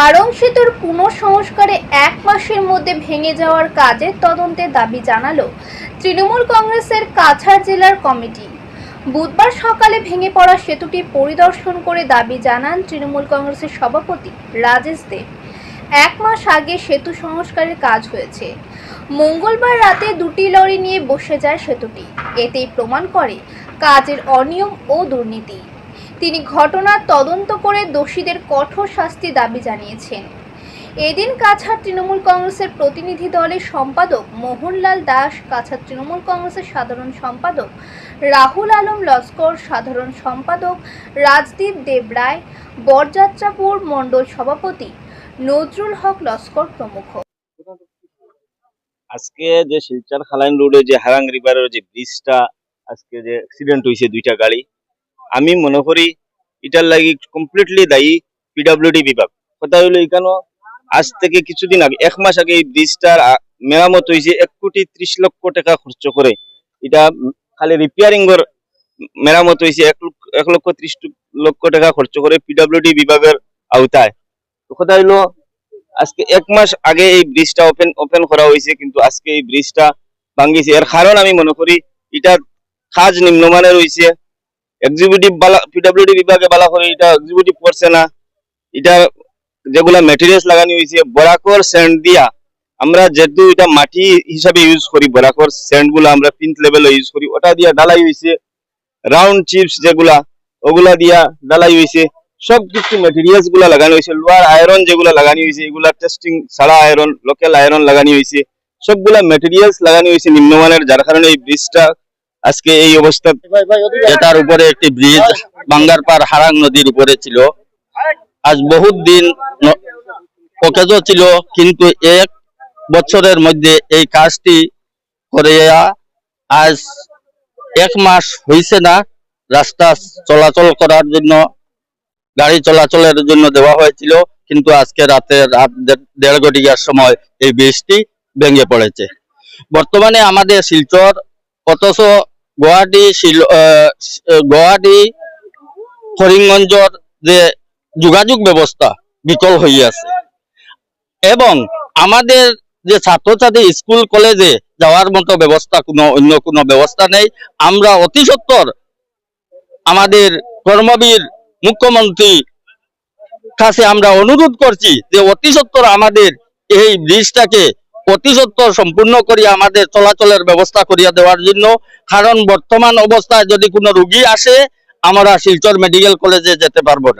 হারং সেতুর পুনঃসংস্কারে এক মাসের মধ্যে ভেঙে যাওয়ার কাজের তদন্তে দাবি জানালো তৃণমূল কংগ্রেসের কাছাড় জেলার কমিটি। বুধবার সকালে ভেঙে পড়া সেতুটি পরিদর্শন করে দাবি জানান তৃণমূল কংগ্রেসের সভাপতি রাজেশ দেব। এক মাস আগে সেতু সংস্কারের কাজ হয়েছে। মঙ্গলবার রাতে দুটি লরি নিয়ে বসে যায় সেতুটি। এতেই প্রমাণ করে কাজের অনিয়ম ও দুর্নীতি। তিনি ঘটনার তদন্ত করে দোষীদের কঠোর শাস্তি দাবি জানিয়েছেন। এদিন কাছাড় তৃণমূল কংগ্রেসের প্রতিনিধি দলের সম্পাদক মোহনলাল দাস, কাছাড় তৃণমূল কংগ্রেসের সাধারণ সম্পাদক রাহুল আলম লস্কর, সাধারণ সম্পাদক রাজদীপ দেবরায় বরযাত্রাপুর মণ্ডল সভাপতি নজরুল হক লস্কর প্রমুখ। আজকে যে শিলচর খালাইন রোডে যে হারাং রিভারের যে ব্রিজটা, আজকে যে অ্যাক্সিডেন্ট হয়েছে দুইটা গাড়ি আমি মনে করি এটার লাগি কমপ্লিটলি দায়ী পিডাব্লিউডি বিভাগ। কথা হইল এখানে আজ থেকে কিছুদিন আগে, এক মাস আগে এই ব্রিজটার মেরামত হয়েছে এক কোটি ত্রিশ লক্ষ টাকা খরচ করে। এটা খালি রিপেয়ারিং এর মেরামত হয়েছে এক লক্ষ ত্রিশ লক্ষ টাকা খরচ করে পিডাব্লিউডি বিভাগের আওতায়। কথা হইল, আজকে এক মাস আগে এই ব্রিজটা ওপেন ওপেন করা হয়েছে কিন্তু আজকে এই ব্রিজটা ভাঙ্গিছে এর কারণ আমি মনে করি এটা কাজ নিম্নমানের হয়েছে এক্সিকিউটিভ বালা পিডব্লিউডি বিভাগে বালা করে এটা এক্সিকিউটিভ করছে না। এটা যেগুলা মেটেরিয়ালস লাগানো হয়েছে বরাকর স্যান্ড দিয়া আমরা যেহেতু এটা মাটি হিসাবে ইউজ করি, বরাকর আমরা লেভেলে ইউজ করি, ওটা দিয়া ডালাই হয়েছে রাউন্ড চিপস যেগুলা, ওগুলা দিয়া ডালাই হয়েছে সব কিছু মেটেরিয়ালসগুলা লাগানো হয়েছে লোয়ার আয়রন যেগুলা লাগানো হয়েছে এগুলা টেস্টিং ছাড়া আয়রন লোকাল আয়রন লাগানো হয়েছে সবগুলা মেটেরিয়ালস লাগানো হয়েছে নিম্নমানের, যার কারণে এই ব্রিজটা আজকে এই অবস্থা এটার উপরে একটি ব্রিজ বাঙ্গার পার হারাং নদীর উপরে ছিল। আজ বহুত দিন অকেজ ছিল, কিন্তু এক বছরের মধ্যে এই কাজটি করে আজ এক মাস হয়েছে না রাস্তা চলাচল করার জন্য, গাড়ি চলাচলের জন্য দেওয়া হয়েছিল, কিন্তু আজকে রাতে রাত দেড় ঘটিকার সময় এই ব্রিজটি ভেঙে পড়েছে। বর্তমানে আমাদের শিলচর অথচ গুয়াহাটি শিল- গুয়াহাটি করিমগঞ্জর যে যোগাযোগ ব্যবস্থা বিকল হয়ে আছে। এবং আমাদের যে ছাত্রছাত্রী স্কুল, কলেজে যাওয়ার মতো ব্যবস্থা কোনো, অন্য কোনো ব্যবস্থা নেই। আমরা অতি সত্বর আমাদের কর্মবীর মুখ্যমন্ত্রী কাছে আমরা অনুরোধ করছি যে অতি সত্বর আমাদের এই ব্রিজটাকে অতি সম্পূর্ণ করিয়া আমাদের চলাচলের ব্যবস্থা করিয়া দেওয়ার জন্য। কারণ বর্তমান অবস্থায় যদি কোনো রুগী আসে, আমরা শিলচর মেডিকেল কলেজে যেতে পারব না।